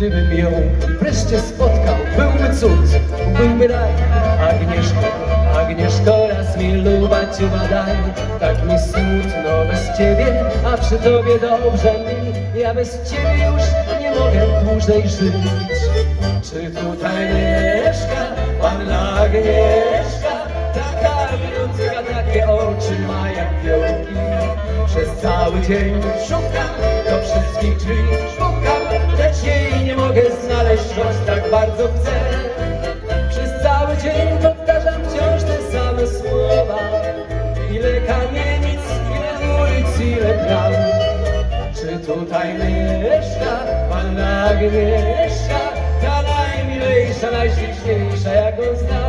Gdybym ją wreszcie spotkał, byłby cud, byłby raj. Agnieszko, Agnieszko, raz mi luba cię badaj. Tak mi smutno bez ciebie, a przy tobie dobrze mi. Ja bez ciebie już nie mogę dłużej żyć. Czy tutaj mieszka panna Agnieszka? Taka milutka, takie oczy ma jak fiołki. Przez cały dzień szukam, do wszystkich drzwi choć tak bardzo chcę. Przez cały dzień powtarzam wciąż te same słowa. Ile kamienic, ile ulic, ile bram Czy tutaj mieszka Panna Agnieszka? Ta najmilejsza, najśliczniejsza jaką znam